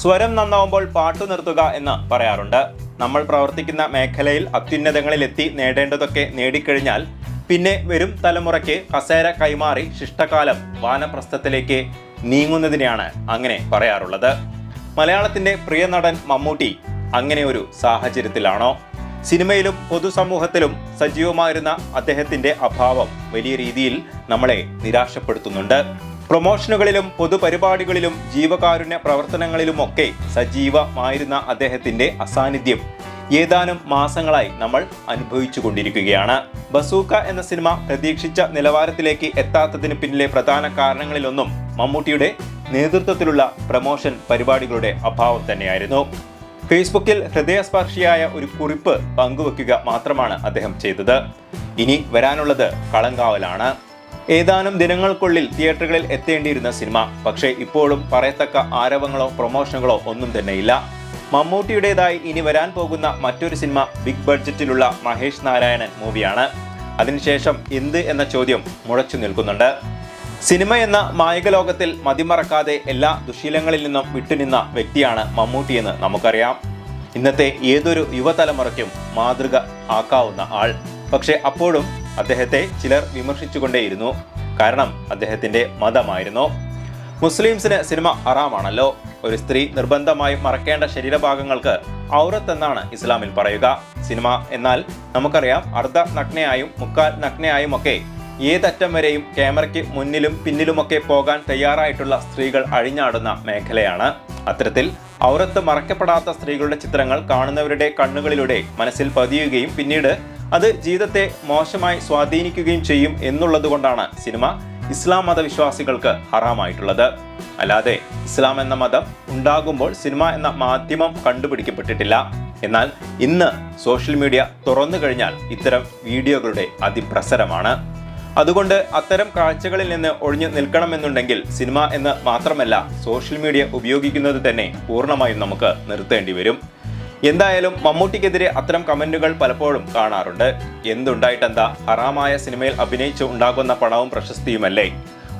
സ്വരം നന്നാവുമ്പോൾ പാട്ടു നിർത്തുക എന്ന് പറയാറുണ്ട്. നമ്മൾ പ്രവർത്തിക്കുന്ന മേഖലയിൽ അത്യുന്നതങ്ങളിലെത്തി നേടേണ്ടതൊക്കെ നേടിക്കഴിഞ്ഞാൽ പിന്നെ വരും തലമുറയ്ക്ക് കസേര കൈമാറി ശിഷ്ടകാലം വാനപ്രസ്ഥത്തിലേക്ക് നീങ്ങുന്നതിനെയാണ് അങ്ങനെ പറയാറുള്ളത്. മലയാളത്തിന്റെ പ്രിയ നടൻ മമ്മൂട്ടി അങ്ങനെ ഒരു സാഹചര്യത്തിലാണോ? സിനിമയിലും പൊതുസമൂഹത്തിലും സജീവമായിരുന്ന അദ്ദേഹത്തിന്റെ അഭാവം വലിയ രീതിയിൽ നമ്മളെ നിരാശപ്പെടുത്തുന്നുണ്ട്. പ്രൊമോഷനുകളിലും പൊതുപരിപാടികളിലും ജീവകാരുണ്യ പ്രവർത്തനങ്ങളിലുമൊക്കെ സജീവമായിരുന്ന അദ്ദേഹത്തിന്റെ അസാന്നിധ്യം ഏതാനും മാസങ്ങളായി നമ്മൾ അനുഭവിച്ചു കൊണ്ടിരിക്കുകയാണ് ബസൂക്ക എന്ന സിനിമ പ്രതീക്ഷിച്ച നിലവാരത്തിലേക്ക് എത്താത്തതിന് പിന്നിലെ പ്രധാന കാരണങ്ങളിലൊന്നും മമ്മൂട്ടിയുടെ നേതൃത്വത്തിലുള്ള പ്രമോഷൻ പരിപാടികളുടെ അഭാവം തന്നെയായിരുന്നു. ഫേസ്ബുക്കിൽ ഹൃദയസ്പർശിയായ ഒരു കുറിപ്പ് പങ്കുവെക്കുക മാത്രമാണ് അദ്ദേഹം ചെയ്തത്. ഇനി വരാനുള്ളത് കളങ്കാവലാണ്. ഏതാനും ദിനങ്ങൾക്കുള്ളിൽ തിയേറ്ററുകളിൽ എത്തേണ്ടിയിരുന്ന സിനിമ. പക്ഷേ ഇപ്പോഴും പറയത്തക്ക ആരവങ്ങളോ പ്രൊമോഷനുകളോ ഒന്നും തന്നെയില്ല. മമ്മൂട്ടിയുടേതായി ഇനി വരാൻ പോകുന്ന മറ്റൊരു സിനിമ ബിഗ് ബഡ്ജറ്റിലുള്ള മഹേഷ് നാരായണൻ മൂവിയാണ്. അതിനുശേഷം എന്ത് എന്ന ചോദ്യം മുഴച്ചു നിൽക്കുന്നുണ്ട്. സിനിമ എന്ന മായിക ലോകത്തിൽ മതിമറക്കാതെ എല്ലാ ദുശീലങ്ങളിൽ നിന്നും വിട്ടുനിന്ന വ്യക്തിയാണ് മമ്മൂട്ടിയെന്ന് നമുക്കറിയാം. ഇന്നത്തെ ഏതൊരു യുവതലമുറയ്ക്കും മാതൃക ആക്കാവുന്ന ആൾ. പക്ഷേ അപ്പോഴും അദ്ദേഹത്തെ ചിലർ വിമർശിച്ചുകൊണ്ടേയിരുന്നു. കാരണം അദ്ദേഹത്തിന്റെ മതമായിരുന്നു. മുസ്ലിംസിന് സിനിമ ഹറാമാണല്ലോ. ഒരു സ്ത്രീ നിർബന്ധമായും മറക്കേണ്ട ശരീരഭാഗങ്ങൾക്ക് ഔറത്ത് എന്നാണ് ഇസ്ലാമിൽ പറയുക. സിനിമ എന്നാൽ നമുക്കറിയാം അർദ്ധ നഗ്നയായും മുക്കാൽ നഗ്നയായും ഒക്കെ ഏതറ്റം വരെയും ക്യാമറയ്ക്ക് മുന്നിലും പിന്നിലുമൊക്കെ പോകാൻ തയ്യാറായിട്ടുള്ള സ്ത്രീകൾ അഴിഞ്ഞാടുന്ന മേഖലയാണ്. അത്തരത്തിൽ ഔറത്ത് മറക്കപ്പെടാത്ത സ്ത്രീകളുടെ ചിത്രങ്ങൾ കാണുന്നവരുടെ കണ്ണുകളിലൂടെ മനസ്സിൽ പതിയുകയും പിന്നീട് അത് ജീവിതത്തെ മോശമായി സ്വാധീനിക്കുകയും ചെയ്യും എന്നുള്ളത് കൊണ്ടാണ് സിനിമ ഇസ്ലാം മതവിശ്വാസികൾക്ക് ഹറാമായിട്ടുള്ളത്. അല്ലാതെ ഇസ്ലാം എന്ന മതം ഉണ്ടാകുമ്പോൾ സിനിമ എന്ന മാധ്യമം കണ്ടുപിടിക്കപ്പെട്ടിട്ടില്ല. എന്നാൽ ഇന്ന് സോഷ്യൽ മീഡിയ തുറന്നു കഴിഞ്ഞാൽ ഇത്തരം വീഡിയോകളുടെ അതിപ്രസരമാണ്. അതുകൊണ്ട് അത്തരം കാഴ്ചകളിൽ നിന്ന് ഒഴിഞ്ഞു നിൽക്കണമെന്നുണ്ടെങ്കിൽ സിനിമ എന്ന് മാത്രമല്ല സോഷ്യൽ മീഡിയ ഉപയോഗിക്കുന്നത് തന്നെ പൂർണമായും നമുക്ക് നിർത്തേണ്ടി വരും. എന്തായാലും മമ്മൂട്ടിക്കെതിരെ അത്തരം കമന്റുകൾ പലപ്പോഴും കാണാറുണ്ട്. എന്തുണ്ടായിട്ടെന്താ? ഹറാമായ സിനിമയിൽ അഭിനയിച്ച് ഉണ്ടാകുന്ന പണവും പ്രശസ്തിയുമല്ലേ?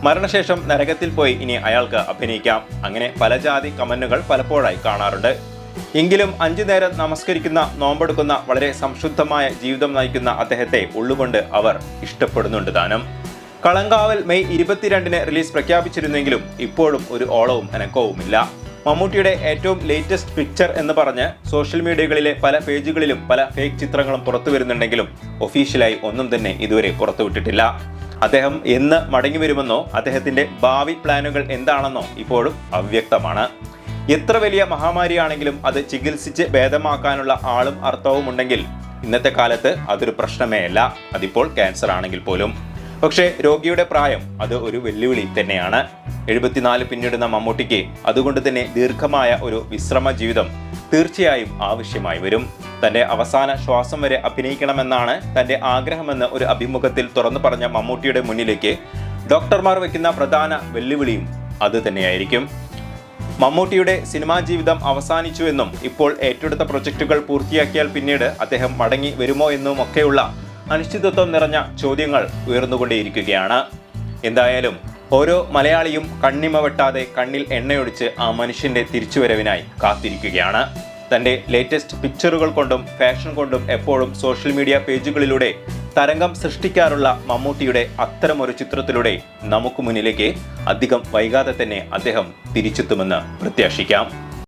മരണശേഷം നരകത്തിൽ പോയി ഇനി അയാൾക്ക് അഭിനയിക്കാം. അങ്ങനെ പല ജാതി കമന്റുകൾ പലപ്പോഴായി കാണാറുണ്ട്. എങ്കിലും അഞ്ചു നേരം നമസ്കരിക്കുന്ന നോമ്പെടുക്കുന്ന വളരെ സംശുദ്ധമായ ജീവിതം നയിക്കുന്ന അദ്ദേഹത്തെ ഉള്ളുകൊണ്ട് അവർ ഇഷ്ടപ്പെടുന്നുണ്ട് താനും. കളങ്കാവൽ മെയ് ഇരുപത്തിരണ്ടിന് റിലീസ് പ്രഖ്യാപിച്ചിരുന്നെങ്കിലും ഇപ്പോഴും ഒരു ഓളവും അനക്കവുമില്ല. മമ്മൂട്ടിയുടെ ഏറ്റവും ലേറ്റസ്റ്റ് പിക്ചർ എന്ന് പറഞ്ഞ് സോഷ്യൽ മീഡിയകളിലെ പല പേജുകളിലും പല ഫേക്ക് ചിത്രങ്ങളും പുറത്തു വരുന്നുണ്ടെങ്കിലും ഒഫീഷ്യലായി ഒന്നും തന്നെ ഇതുവരെ പുറത്തുവിട്ടിട്ടില്ല അദ്ദേഹം എന്ന് മടങ്ങി വരുമെന്നോ അദ്ദേഹത്തിന്റെ ഭാവി പ്ലാനുകൾ എന്താണെന്നോ ഇപ്പോഴും അവ്യക്തമാണ്. എത്ര വലിയ മഹാമാരിയാണെങ്കിലും അത് ചികിത്സിച്ച് ഭേദമാക്കാനുള്ള ആളും അർത്ഥവും ഉണ്ടെങ്കിൽ ഇന്നത്തെ കാലത്ത് അതൊരു പ്രശ്നമേ അല്ല. അതിപ്പോൾ ക്യാൻസർ ആണെങ്കിൽ പോലും. പക്ഷേ രോഗിയുടെ പ്രായം അത് ഒരു വെല്ലുവിളി തന്നെയാണ്. എഴുപത്തിനാല് പിന്നിടുന്ന മമ്മൂട്ടിക്ക് അതുകൊണ്ട് തന്നെ ദീർഘമായ ഒരു വിശ്രമ ജീവിതം തീർച്ചയായും ആവശ്യമായി വരും. തന്റെ അവസാന ശ്വാസം വരെ അഭിനയിക്കണമെന്നാണ് തന്റെ ആഗ്രഹമെന്ന് ഒരു അഭിമുഖത്തിൽ തുറന്നു പറഞ്ഞ മമ്മൂട്ടിയുടെ മുന്നിലേക്ക് ഡോക്ടർമാർ വയ്ക്കുന്ന പ്രധാന വെല്ലുവിളിയും അത് തന്നെയായിരിക്കും. മമ്മൂട്ടിയുടെ സിനിമാ ജീവിതം അവസാനിച്ചു എന്നും ഇപ്പോൾ ഏറ്റെടുത്ത പ്രൊജക്ടുകൾ പൂർത്തിയാക്കിയാൽ പിന്നീട് അദ്ദേഹം മടങ്ങി വരുമോ എന്നും ഒക്കെയുള്ള അനിശ്ചിതത്വം നിറഞ്ഞ ചോദ്യങ്ങൾ ഉയർന്നുകൊണ്ടേയിരിക്കുകയാണ്. എന്തായാലും ഓരോ മലയാളിയും കണ്ണിമ വെട്ടാതെ കണ്ണിൽ എണ്ണയൊഴിച്ച് ആ മനുഷ്യന്റെ തിരിച്ചുവരവിനായി കാത്തിരിക്കുകയാണ്. തന്റെ ലേറ്റസ്റ്റ് പിക്ചറുകൾ കൊണ്ടും ഫാഷൻ കൊണ്ടും എപ്പോഴും സോഷ്യൽ മീഡിയ പേജുകളിലൂടെ തരംഗം സൃഷ്ടിക്കാറുള്ള മമ്മൂട്ടിയുടെ അത്തരമൊരു ചിത്രത്തിലൂടെ നമുക്ക് മുന്നിലേക്ക് അധികം വൈകാതെ തന്നെ അദ്ദേഹം തിരിച്ചെത്തുമെന്ന് പ്രത്യാശിക്കാം.